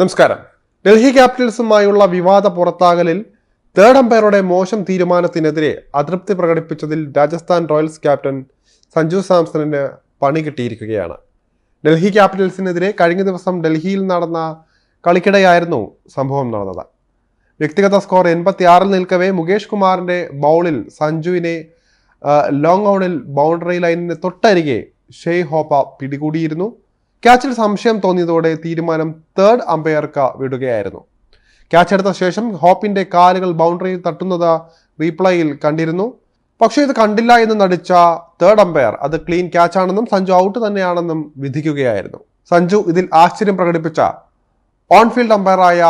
നമസ്കാരം. ഡൽഹി ക്യാപിറ്റൽസുമായുള്ള വിവാദ പുറത്താകലിൽ തേർഡ് അമ്പയറുടെ മോശം തീരുമാനത്തിനെതിരെ അതൃപ്തി പ്രകടിപ്പിച്ചതിൽ രാജസ്ഥാൻ റോയൽസ് ക്യാപ്റ്റൻ സഞ്ജു സാംസണിന് പണി കിട്ടിയിരിക്കുകയാണ്. ഡൽഹി ക്യാപിറ്റൽസിനെതിരെ കഴിഞ്ഞ ദിവസം ഡൽഹിയിൽ നടന്ന കളിക്കിടെയായിരുന്നു സംഭവം നടന്നത്. വ്യക്തിഗത സ്കോർ എൺപത്തി ആറിൽ നിൽക്കവേ മുകേഷ് കുമാറിന്റെ ബൗളിൽ സഞ്ജുവിനെ ലോങ് ഔണിൽ ബൗണ്ടറി ലൈനിന് തൊട്ടരികെ ഷെയ് ഹോപ്പ പിടികൂടിയിരുന്നു. ക്യാച്ചിൽ സംശയം തോന്നിയതോടെ തീരുമാനം തേർഡ് അമ്പയർക്ക് വിടുകയായിരുന്നു. ക്യാച്ച് എടുത്ത ശേഷം ഹോപ്പിന്റെ കാലുകൾ ബൗണ്ടറിയിൽ തട്ടുന്നത് റീപ്ലേയിൽ കണ്ടിരുന്നു. പക്ഷേ ഇത് കണ്ടില്ല എന്ന് നടിച്ച തേർഡ് അമ്പയർ അത് ക്ലീൻ ക്യാച്ച് ആണെന്നും സഞ്ജു ഔട്ട് തന്നെയാണെന്നും വിധിക്കുകയായിരുന്നു. സഞ്ജു ഇതിൽ ആശ്ചര്യം പ്രകടിപ്പിച്ച ഓൺഫീൽഡ് അമ്പയറായ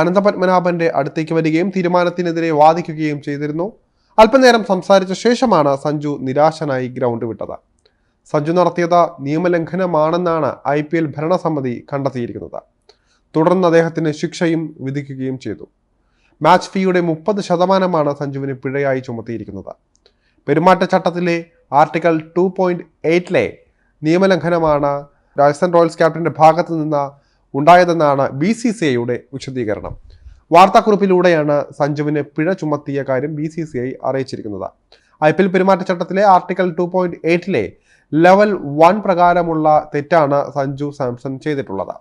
അനന്തപത്മനാഭന്റെ അടുത്തേക്ക് വരികയും തീരുമാനത്തിനെതിരെ വാദിക്കുകയും ചെയ്തിരുന്നു. അല്പനേരം സംസാരിച്ച ശേഷമാണ് സഞ്ജു നിരാശനായി ഗ്രൗണ്ട് വിട്ടത്. സഞ്ജു നടത്തിയത് നിയമലംഘനമാണെന്നാണ് ഐ പി എൽ ഭരണസമിതി കണ്ടെത്തിയിരിക്കുന്നത്. തുടർന്ന് അദ്ദേഹത്തിന് ശിക്ഷയും വിധിക്കുകയും ചെയ്തു. മാച്ച് ഫീയുടെ മുപ്പത് ശതമാനമാണ് സഞ്ജുവിന് പിഴയായി ചുമത്തിയിരിക്കുന്നത്. പെരുമാറ്റച്ചട്ടത്തിലെ ആർട്ടിക്കൽ ടു പോയിന്റ് എയ്റ്റിലെ നിയമലംഘനമാണ് രാജസ്ഥാൻ റോയൽസ് ക്യാപ്റ്റന്റെ ഭാഗത്തു നിന്ന് ഉണ്ടായതെന്നാണ് ബി സി സി ഐയുടെ വിശദീകരണം. വാർത്താക്കുറിപ്പിലൂടെയാണ് സഞ്ജുവിന് പിഴ ചുമത്തിയ കാര്യം ബി സി സി ഐ അറിയിച്ചിരിക്കുന്നത്. ഐ പി എൽ പെരുമാറ്റച്ചട്ടത്തിലെ ആർട്ടിക്കൽ ടു പോയിന്റ് എയ്റ്റിലെ ലെവൽ വൺ പ്രകാരമുള്ള തെറ്റാണ് സഞ്ജു സാംസൺ ചെയ്തിട്ടുള്ളത്.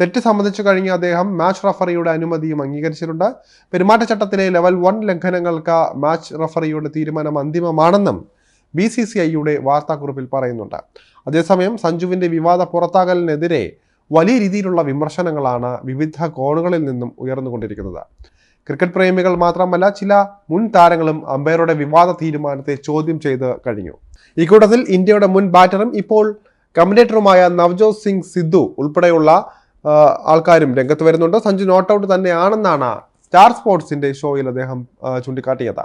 തെറ്റ് സംബന്ധിച്ചു കഴിഞ്ഞ് അദ്ദേഹം മാച്ച് റഫറിയുടെ അനുമതിയും അംഗീകരിച്ചിട്ടുണ്ട്. പെരുമാറ്റച്ചട്ടത്തിലെ ലെവൽ വൺ ലംഘനങ്ങൾക്ക് മാച്ച് റഫറിയുടെ തീരുമാനം അന്തിമമാണെന്നും ബി സി സി ഐയുടെ വാർത്താക്കുറിപ്പിൽ പറയുന്നുണ്ട്. അതേസമയം സഞ്ജുവിന്റെ വിവാദ പുറത്താകലിനെതിരെ വലിയ രീതിയിലുള്ള വിമർശനങ്ങളാണ് വിവിധ കോണുകളിൽ നിന്നും ഉയർന്നുകൊണ്ടിരിക്കുന്നത്. ക്രിക്കറ്റ് പ്രേമികൾ മാത്രമല്ല ചില മുൻ താരങ്ങളും അമ്പയറുടെ വിവാദ തീരുമാനത്തെ ചോദ്യം ചെയ്ത് കഴിഞ്ഞു. ഇക്കൂട്ടത്തിൽ ഇന്ത്യയുടെ മുൻ ബാറ്ററും ഇപ്പോൾ കമന്റേറ്ററുമായ നവജോത് സിംഗ് സിദ്ധു ഉൾപ്പെടെയുള്ള ആൾക്കാരും രംഗത്ത് വരുന്നുണ്ട്. സഞ്ജു നോട്ട് ഔട്ട് തന്നെയാണെന്നാണ് സ്റ്റാർ സ്പോർട്സിന്റെ ഷോയിൽ അദ്ദേഹം ചൂണ്ടിക്കാട്ടിയത്.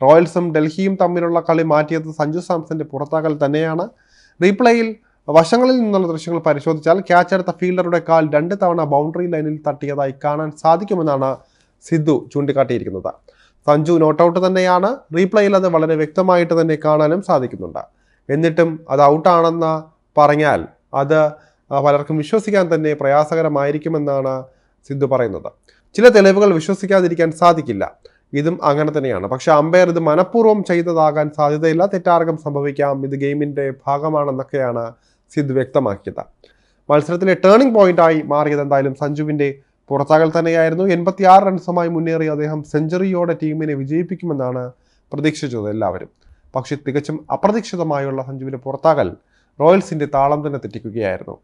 റോയൽസും ഡൽഹിയും തമ്മിലുള്ള കളി മാറ്റിയത് സഞ്ജു സാംസന്റെ പുറത്താകൽ തന്നെയാണ്. റീപ്ലേയിൽ വശങ്ങളിൽ നിന്നുള്ള ദൃശ്യങ്ങൾ പരിശോധിച്ചാൽ ക്യാച്ച് എടുത്ത ഫീൽഡറുടെ കാൽ രണ്ട് തവണ ബൗണ്ടറി ലൈനിൽ തട്ടിയതായി കാണാൻ സാധിക്കുമെന്നാണ് സിദ്ധു ചൂണ്ടിക്കാട്ടിയിരിക്കുന്നത്. സഞ്ജു നോട്ട് ഔട്ട് തന്നെയാണ്. റീപ്ലേയിൽ അത് വളരെ വ്യക്തമായിട്ട് തന്നെ കാണാനും സാധിക്കുന്നുണ്ട്. എന്നിട്ടും അത് ഔട്ടാണെന്ന് പറഞ്ഞാൽ അത് പലർക്കും വിശ്വസിക്കാൻ തന്നെ പ്രയാസകരമായിരിക്കുമെന്നാണ് സിദ്ധു പറയുന്നത്. ചില തെളിവുകൾ വിശ്വസിക്കാതിരിക്കാൻ സാധിക്കില്ല. ഇതും അങ്ങനെ തന്നെയാണ്. പക്ഷെ അമ്പയർ ഇത് മനഃപൂർവം ചെയ്തതാകാൻ സാധ്യതയില്ല. തെറ്റാർഗം സംഭവിക്കാം. ഇത് ഗെയിമിന്റെ ഭാഗമാണെന്നൊക്കെയാണ് സിദ്ധു വ്യക്തമാക്കിയത്. മത്സരത്തിലെ ടേണിംഗ് പോയിന്റായി മാറിയത് എന്തായാലും സഞ്ജുവിന്റെ പുറത്താകൽ തന്നെയായിരുന്നു. എൺപത്തിയാറ് റൺസുമായി മുന്നേറി അദ്ദേഹം സെഞ്ചുറിയോടെ ടീമിനെ വിജയിപ്പിക്കുമെന്നാണ് പ്രതീക്ഷിച്ചത് എല്ലാവരും. പക്ഷേ തികച്ചും അപ്രതീക്ഷിതമായുള്ള സഞ്ജുവിന് പുറത്താകൽ റോയൽസിന്റെ താളം തന്നെ തെറ്റിക്കുകയായിരുന്നു.